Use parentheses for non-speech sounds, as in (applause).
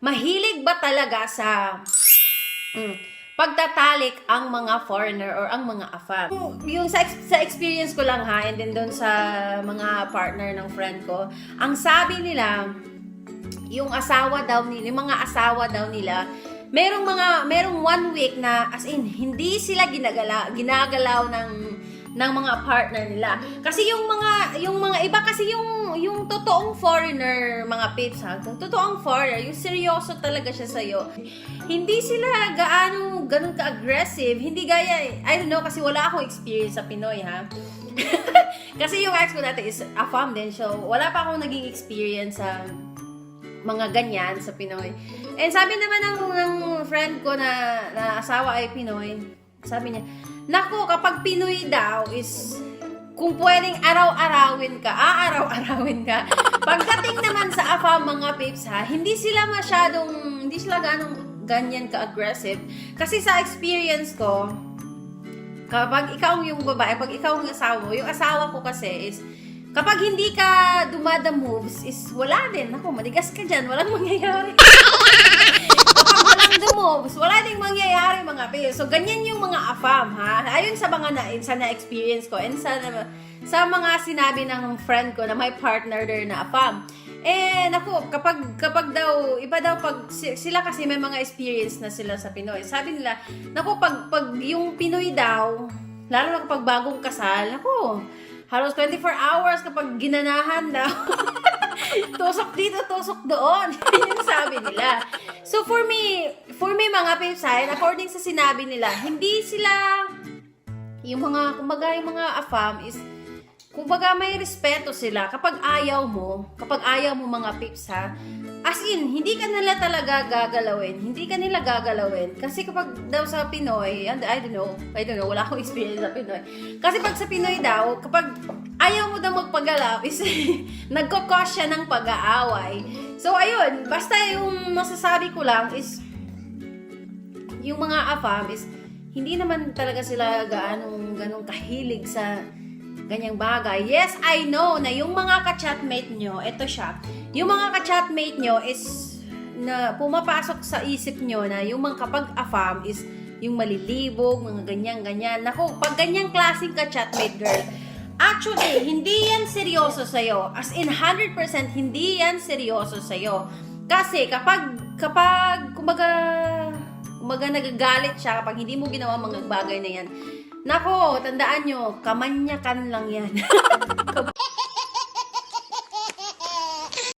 mahilig ba talaga sa mm, pagtatalik ang mga foreigner or ang mga afam. Yung, sa, sa experience ko lang ha, and then doon sa mga partner ng friend ko, ang sabi nila, yung asawa daw nila, yung mga asawa daw nila, merong mga, merong one week na, as in, hindi sila ginagala, ginagalaw ng ng mga partner nila. Kasi yung mga yung mga iba kasi yung yung totoong foreigner, mga pips ha. Totoong foreigner, yung seryoso talaga siya sa Hindi sila gaano ganun ka-aggressive. Hindi gaya I don't know kasi wala akong experience sa Pinoy ha. (laughs) kasi yung ex ko dati is a fam din. So, wala pa akong naging experience sa mga ganyan sa Pinoy. And sabi naman ng, ng friend ko na, na asawa ay Pinoy, sabi niya, Nako, kapag Pinoy daw is kung pwedeng araw-arawin ka, aaraw-arawin ka. (laughs) Pagdating naman sa AFA mga pips ha, hindi sila masyadong, hindi sila ganong ganyan ka-aggressive. Kasi sa experience ko, kapag ikaw yung babae, pag ikaw ang asawa yung asawa ko kasi is, kapag hindi ka dumada moves, is wala din. Ako, madigas ka dyan, walang (laughs) mangyayari. (laughs) walang moves, wala ding mangyayari mga pil. So, ganyan yung mga afam, ha? Ayun sa mga na, sa na-experience ko and sa, sa mga sinabi ng friend ko na may partner there na afam. Eh, naku, kapag, kapag daw, iba daw pag, si- sila kasi may mga experience na sila sa Pinoy. Sabi nila, naku, pag, pag yung Pinoy daw, lalo na kapag bagong kasal, naku, halos 24 hours kapag ginanahan daw. (laughs) tusok dito, tusok doon. (laughs) Yun sabi nila. So, for me, for me mga pipsahin, according sa sinabi nila, hindi sila, yung mga, kumbaga yung mga afam is, kumbaga may respeto sila kapag ayaw mo, kapag ayaw mo mga pips ha, as in, hindi ka nila talaga gagalawin, hindi ka nila gagalawin. Kasi kapag daw sa Pinoy, and I don't know, I don't know, wala akong experience sa Pinoy. Kasi pag sa Pinoy daw, kapag ayaw mo daw magpagalaw, is (laughs) nagkakos siya ng pag-aaway. So, ayun, basta yung masasabi ko lang is, yung mga afam is, hindi naman talaga sila gaanong ganong kahilig sa ganyang bagay. Yes, I know na yung mga ka-chatmate nyo, ito siya, yung mga ka-chatmate nyo is na pumapasok sa isip nyo na yung mga kapag afam is yung malilibog, mga ganyan-ganyan. Naku, pag ganyang klaseng ka-chatmate girl, actually, hindi yan seryoso sa'yo. As in, 100% hindi yan seryoso sa'yo. Kasi kapag, kapag, kumbaga, kumbaga nagagalit siya kapag hindi mo ginawa mga bagay na yan. Nako, tandaan nyo, kamanyakan lang yan. (laughs)